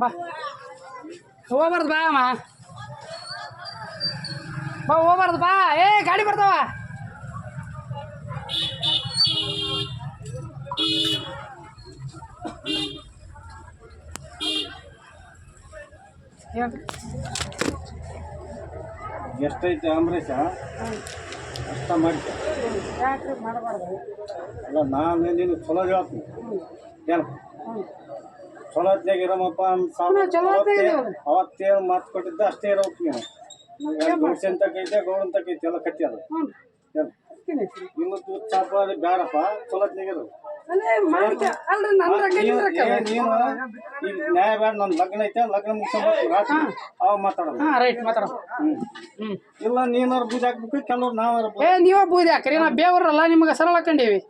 ಬಾ. ಹೋಗ್ಬಾರ್ದು ಬಾ ಅಮ್ಮ. ಬಾ ಹೋಗ್ಬಾರ್ದು ಬಾ. ಏ ಗಾಡಿ ಬರ್ತಾವ. ಎಷ್ಟೈತೆ ಅಂಬರೀಷ? ಅಷ್ಟ ಮಾಡ್ಕ ಯಾಕ್ರಿ ಮಾಡಬಾರ್ದು? ಅಲ್ಲ ನಾನು ನೀನು ಚಲೋ ಹೇಳ್ತೀನಿ. ಏನು ಚಲೋ ಹೊತ್ನಾಗ ಇರಮಪ್ಪ ಅಂತ. ಅವತ್ತೇನು ಮಾತು ಕೊಟ್ಟಿದ್ದ ಅಷ್ಟೇ ಇರೋಕ್ ನೀನು. ಗೌಡ್ಸನ್ ತಕೈತೆ ಅಂತ ಕೈತೆ ಎಲ್ಲ ಕಟ್ಟಿ ಅದು. ತೂತ್ ಚಾಪ ಬೇಡಪ್ಪ ಚಲೋ ಹೊತ್ನಾಗ ಇರು. ನೀನು ಈಗ ನ್ಯಾಯ ಬೇಡ ನನ್ನ ಲಗ್ನ ಐತೆ ಲಗ್ನ ಮುಗಿಸ್ಕೊಂಡು ರಾತ್ರಿ ಅವಾಗ ಮಾತಾಡೋಣ. ಹಾಂ ರೈಟ್ ಮಾತಾಡ ಇಲ್ಲ ನೀನಾರು ಬೂದಿ ಹಾಕ್ಬೇಕು ಕೆಲವ್ರು ನಾವಾರು ಏ ನೀವ ಬೂದಿ ಹಾಕ್ರಿ. ನಾ ಬೇವ್ರಲ್ಲ ನಿಮಗೆ ಸರಳ ಹಾಕೊಂಡೇವಿ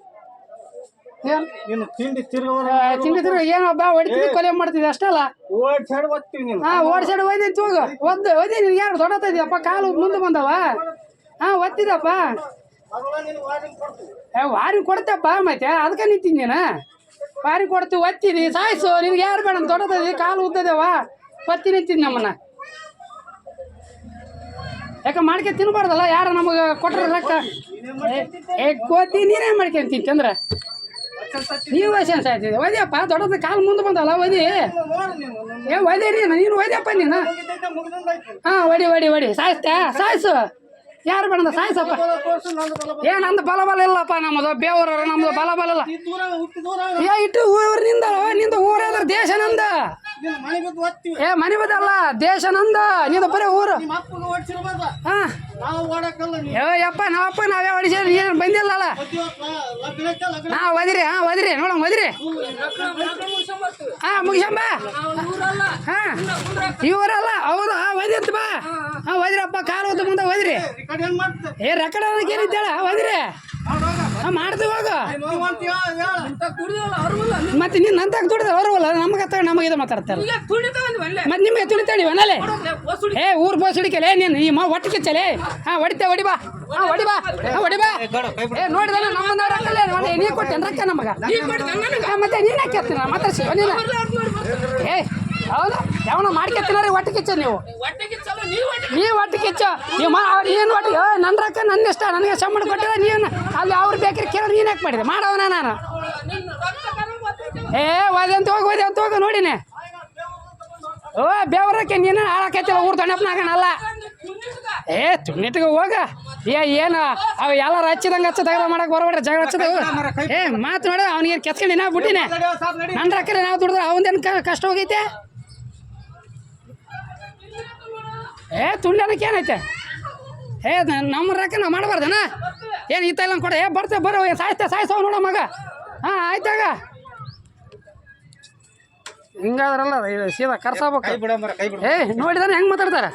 ಏನ್? ನೀನು ತಿಂಡಿ ತಿರುಗವರ ಏನು ತಿರ್ಗ ಏನೋ ಬಾ ಹೊಡಿತಿದ್ವಿ ಕೊಲೆ ಮಾಡ್ತಿದ್ವಿ ಅಷ್ಟಲ್ಲ ಓಡ್ ಸೈಡ್ ಓದ್ತೀವಿ ನೀನು. ಹಾ ಓಡ್ ಸೈಡ್ ಒಯ್ದೈತಿ ಹೋಗು ಒದ್ದು ಒಯ್ದಿ ನಿನ್ಗೆ ಯಾರು ದೊಡ್ಡತ್ತಿದ್ಯಪ್ಪ ಕಾಲು ಮುಂದೆ ಬಂದವ ಹಾ ಒತ್ತಿದಪ್ಪ. ಅದೆಲ್ಲ ನೀನು ವಾರ್ನಿಂಗ್ ಕೊಡ್ತೀವಿ ಏ ವಾರಿ ಕೊಡ್ತೇಪ್ಪ ಮತ್ತೆ. ಅದಕ್ಕೆ ನಿಂತೀನಿ ನೀನು. ವಾರಿ ಕೊಡ್ತೀವಿ ಒತ್ತಿದಿ ಸಾಯಿಸು, ನಿನ್ಗೆ ಯಾರು ಬೇಡ ದೊಡ್ಡದಿ ಕಾಲು ಉದ್ದದೇವ? ಒತ್ತಿ ನಿಂತೀನಿ ನಮ್ಮನ್ನ. ಯಾಕೆ, ಮಾಡ್ಕೆ ತಿನ್ಬಾರ್ದಲ್ಲ? ಯಾರು ನಮಗೆ ಕೊಟ್ರೆ ರಕ್ತ ಏ- ಕೋತಿ ನೀನೇ ಮಾಡ್ಕೊಂತೀನಿ ಚಂದ್ರ ನೀವು ವಯಸ್ಸೇನು ಸಾಯ್ತಿದ್ದೆ ಒದ್ಯಪ್ಪ ದೊಡ್ಡದ ಕಾಲು ಮುಂದೆ ಬಂದಲ್ಲ ಒದಿ ಏ ಒದೆ ನೀನು ನೀನು ಒದಿಯಪ್ಪ ನೀನು. ಹಾಂ, ಒಡಿ ಒಡಿ ಒಡಿ ಸಾಯಿಸ್ತೆ ಸಾಯಿಸು. ಯಾರು ಬೇಡ ಸಾಯಿಸಪ್ಪ ನಂದು ಏ ನಂದು ಬಲ ಬಲ. ಇಲ್ಲಪ್ಪ ನಮ್ಮದು ಬೇವರ ನಮ್ದು ಬಲ ಬಲ ಇಲ್ಲ ಏ ಇಟ್ಟು ಊರಿನಿಂದ ನಿಂದ ಊರಾದ್ರ ದೇಶ ನಂದ. ಏ ಮನೆ ಬದಲ್ಲ ದೇಶ ನಂದ. ನಿಂದ ಬರೀ ಊರು. ಹಾ. ಏ ಯಪ್ಪ ನಾವಪ್ಪ ನಾವೇ ಹೊಡಿಸಿರಿ ಏನು ಬಂದಿಲ್ಲಲ್ಲ. ಹಾ ಒದಿರಿ ಹಾ ಒದಿರಿ ನೋಡಂಗ್ ಒದಿರಿ ಹಾ ಮುಗಿಸಂಬ ಹಾ. ಇವರಲ್ಲ ಹೌದು ಹಾ ಒದಿರ್ತ ಬಾ. ಹಾ ಒಯ್ದ್ರಪ್ಪ ಕಾಲು ಮುಂದೆ ಒಯ್ದ್ರಿ ಏ ರಕಡ ಏನಿದ್ದಾಳ ಒದಿರಿ ಹಾ ಮಾಡ್ತೀವಿ ಹೋಗ ನೀವು ಅಂತೀಯ ಹೇಳ ಮತ್ತೆ ನೀನು ನಂತಾಗ ದುಡ್ದು ಬರುವಲ್ಲ ನಮಗೆ ತಗೊಂಡು ನಮಗೆ ಇದು ಮಾತಾಡ್ತಾರೆ. ಮತ್ತೆ ನಿಮಗೆ ತುಳಿತಾಡಿ ಒನಲೆ ಏ ಊರ್ ಬೋಸ್ ಹಿಡಿಕಲೆ ನೀನು ಈ ಮಾ ಒಟ್ಟಿಗೆ ಚಲೆ. ಹಾ ಹೊಡಿತೆ ಹೊಡಿ ಬಾ ಹಾ ಹೊಡಿ ಬಾ ಹಾ ಹೊಡಿ ಬಾ ಏ ನೋಡಿದ ನಮ್ಮ ನೀ ಕೊಟ್ಟೆ ರೊಕ್ಕ ನಮಗ. ಮತ್ತೆ ನೀನು ಹಾಕ್ಯತ್ತೀನಿ ಮಾತಾಡ್ಸಿ ನೀನು. ಏ ಹೌದು? ಯಾವನ ಮಾಡ್ಕೊತೀನಾರಿ ಒಟ್ಟು ಕಿಚ್ಚ ನೀವು. ನೀವು ಒಟ್ಟು ಕಿಚ್ಚ. ನೀವು ಮಾ ಅವ್ರು ಏನು ಒಟ್ಟು ಏ, ನನ್ನ ರೊಕ್ಕ ನನ್ನ ಇಷ್ಟ. ನನಗೆ ಸಂಬಳ ಕೊಟ್ಟಿದ್ರೆ ನೀನು. ಅಲ್ಲಿ ಅವ್ರು ಬೇಕಾದ್ರೆ ಕೇಳ ನೀನು ಯಾಕೆ ಮಾಡಿದೆ? ಮಾಡವನ ನಾನು. ಏ ಓದಿ ಅಂತ ಹೋಗಿ ಓದಿ ಅಂತ ಹೋಗಿ ನೋಡಿನಿ. ಓ ಬೇವ್ರಕ್ಕೆ ನೀನು ಹಾಳಾಕೈತಿಲ್ಲ ಊರು ದೊಣ್ಣಪ್ಪನಾಗಣಲ್ಲ ಏ ತುಣ್ಣಿಟ್ಗೆ ಹೋಗ. ಏ ಏನು? ಅವ ಎಲ್ಲಾರು ಹಚ್ಚಿದಂಗೆ ಹಚ್ಚ ತಗದ ಮಾಡಕ್ಕೆ ಬರಬೇಡ್ರಿ ಜಗಳ ಹಚ್ಚದ. ಏ ಮಾತು ನೋಡಿ ಅವ್ನಿಗೆ ಕೆತ್ಕೊಂಡು ನಾ ಬಿಟ್ಟಿನಿ. ನನ್ನ ರೊಕ್ಕ ನಾವು ದುಡಿದ್ರೆ ಅವಂದೇನು ಕಷ್ಟ ಹೋಗೈತೆ? ಏ ತುಂಡನಕ್ಕೆ ಏನೈತೆ? ಏ ನಮ್ಮ ರೊಕ್ಕ ನಾವು ಮಾಡಬಾರ್ದನ? ಏನು ಈತ ಇಲ್ಲ ಕೊಡ ಏ ಬರ್ತೇವೆ ಬರೋ ಸಾಯ್ತೆ ಸಾಯ್ಸವ ನೋಡ ಮಗ. ಹಾಂ ಆಯ್ತಾಗ ಹಿಂಗಾದ್ರಲ್ಲ ಸೀದಾ ಕರ್ಸಬೇಕು ಏ ನೋಡಿದಾನೆ ಹೆಂಗೆ ಮಾತಾಡ್ತಾರೆ